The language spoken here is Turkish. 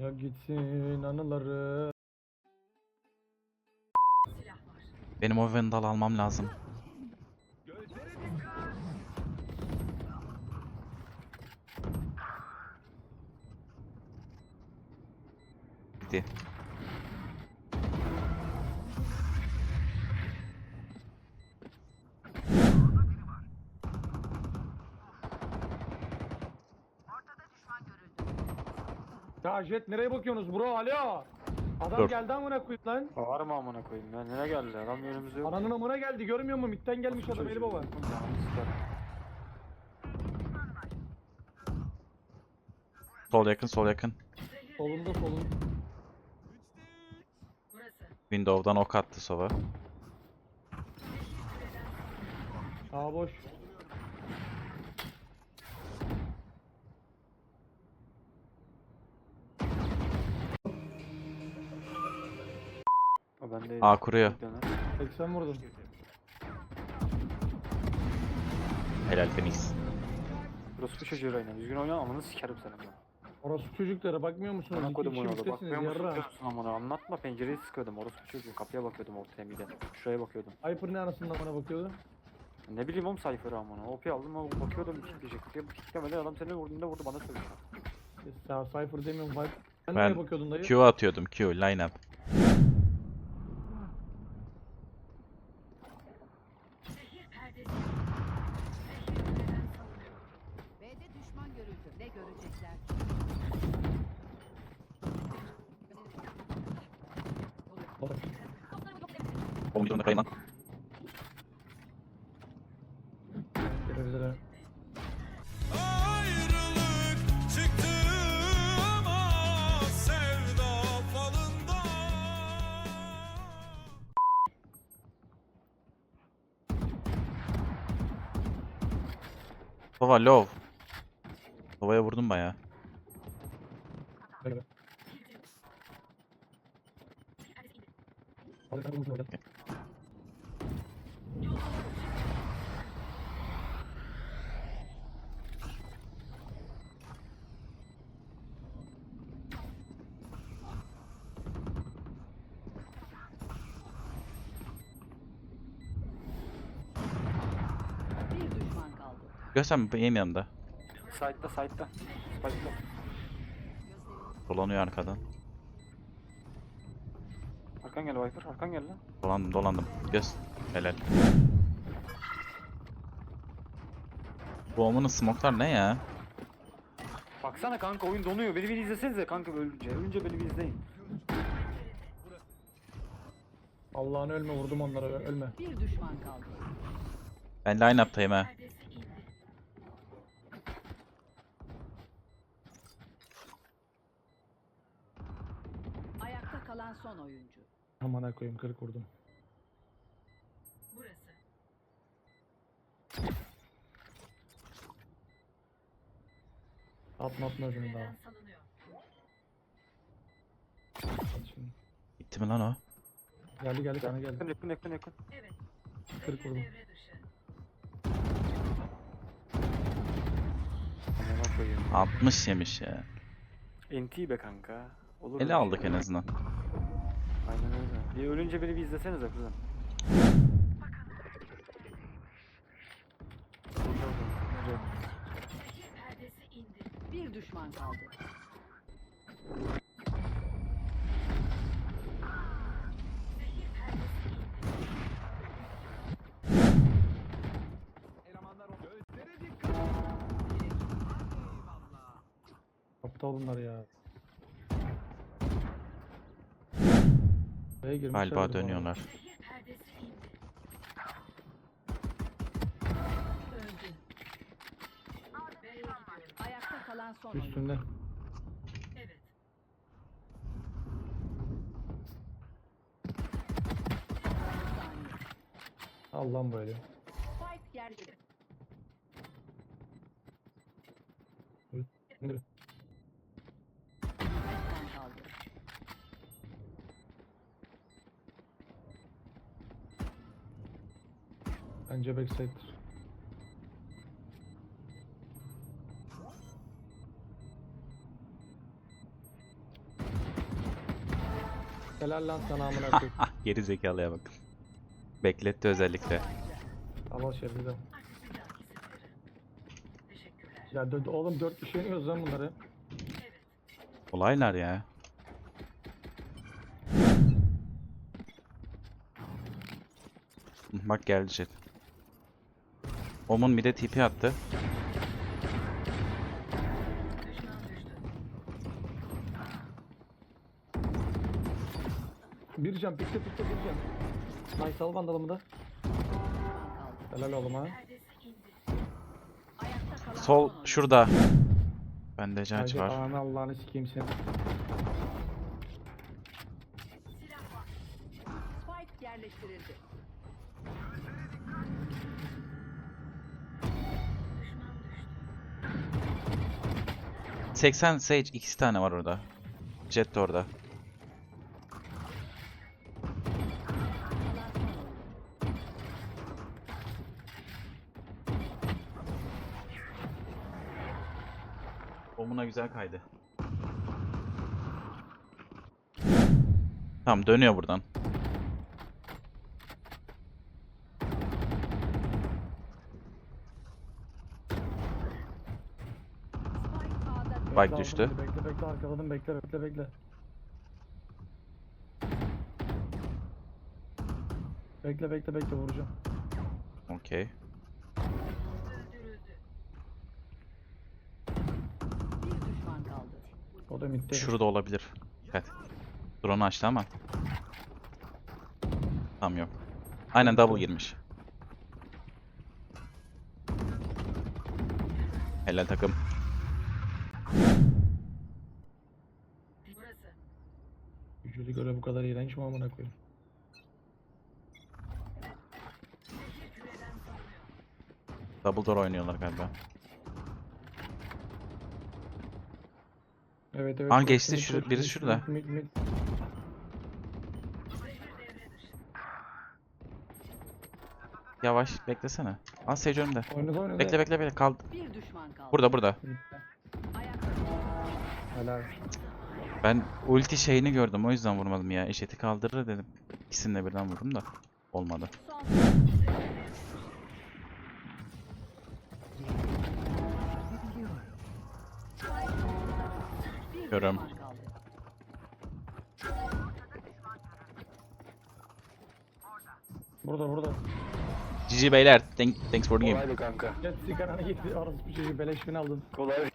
Ya gitsin anıları. Benim o Vandal almam lazım. Gitti. Ya Jet nereye bakıyorsunuz bro alo? Adam Dur. geldi amına koyayım lan. Var mı amına koyayım ya? Nereye geldi? Adam önümüzde yok. Ananın amına geldi görmüyor musun? Mitten gelmiş adam eli baba. Sol yakın, sol yakın. Solunda solun. Window'dan ok attı sova. Sağ boş. O bende. A kuruyor. Döner. 80 vurdum. Helal Phoenix. Burası bu çocuğu oyna. Düzgün oyna amına sikerim seni ben. Orası çocuklara bakmıyor musunuz? Bana kodum oynadı. Bakmıyor musun yarra. diyorsun amına. Anlatma pencereyi sıkıyordum. Orası bu çocuğu. Kapıya bakıyordum ortaya mide. Şuraya bakıyordum. Hyper ne anasından bana bakıyordu? Ne bileyim oğlum sayfırı amına. OP aldım ama bakıyordum kitleyecek diye. Kitlemedi adam seni vurduğunda vurdu bana söylüyor. Ya Cypher demiyorum Hyper. Sen Ben nereye bakıyordun dayı? Q atıyordum, Q, line up. B'de düşman görüldü. Ne görecekler? Oğlum bir çıktı ama sevda falında Sova low. Sova'ya vurdum baya. Gel be. Hadi sen vursun hadi. Bir düşman kaldı. Görsem benim yanımda. Side'da side'da. Spike'da. Dolanıyor arkadan. Arkan gel Viper. Arkan gel lan. Dolandım, dolandım. Göz. Helal. Bu omunun smoke'lar ne ya? Baksana kanka oyun donuyor. Beni bir izlesenize kanka ölünce. Ölünce beni bir izleyin. Allah'ını ölme vurdum onlara ölme. Bir düşman kaldı. Ben line up'tayım ha. Ayakta kalan son oyuncu. Amına koyayım 40 vurdum. Atma atma öbürünü daha. Hadi şimdi. Gitti mi lan o? Geldi geldi sana Yakın geldi. yakın yakın yakın. 40 vurdum. Amına koyayım. 60 yemiş ya. NT be kanka. Olur Ele aldık en azından. Bir ölünce beni bir izlesenize kızım. Bir düşman kaldı. Aptal bunlar ya. Buraya girmişler Galiba dönüyorlar. Öldü. Ayakta kalan son arada. oyuncu. Üstünde. Saniye. Allah'ım böyle. Spike yerde. İndir. Düşman kaldı. Bence backside'dir. Helal lan sana amına koyayım. Geri zekalıya bak. Bekletti özellikle. Al şeridi de. Ya dö- oğlum 4 kişi yeniyoruz lan bunları. Olaylar ya. Bak geldi jet. Omun bir de TP attı. Bir can pikte pikte bir can. Nice al vandalımı da. Helal oğlum ha. Sol şurada. Bende caç var. ananı Allah'ını sikeyim seni. Spike yerleştirildi. 80 Sage ikisi tane var orada. Jet de orada. Omuna güzel kaydı. Tamam dönüyor buradan. Bekle düştü. Bekle bekle arkaladım bekle bekle bekle. Bekle bekle bekle vuracağım. Okey. O da midde. Şurada olabilir. Evet. Drone açtı ama. Tam yok. Aynen double girmiş. Helal takım. Yüzü göre bu kadar iğrenç mi amına koyayım? Double door oynuyorlar galiba. Evet evet. Çok geçti mid, şu- çok birisi mid, şurada. mid, mid, mid. Yavaş beklesene. Aa Sage önümde. Oynadı oynadı. Bekle bekle bekle kaldı. Bir düşman kaldı. Burada burada. Helal. Ben ulti şeyini gördüm o yüzden vurmadım ya. Eşeti kaldırır dedim. İkisini de birden vurdum da. Olmadı. kaldı. Burada burada. GG beyler. Thank, thanks for the game. Kolaydı kanka. Gel sigaranı getir. Arası bir çocuğu beleş bin aldın. Kolay.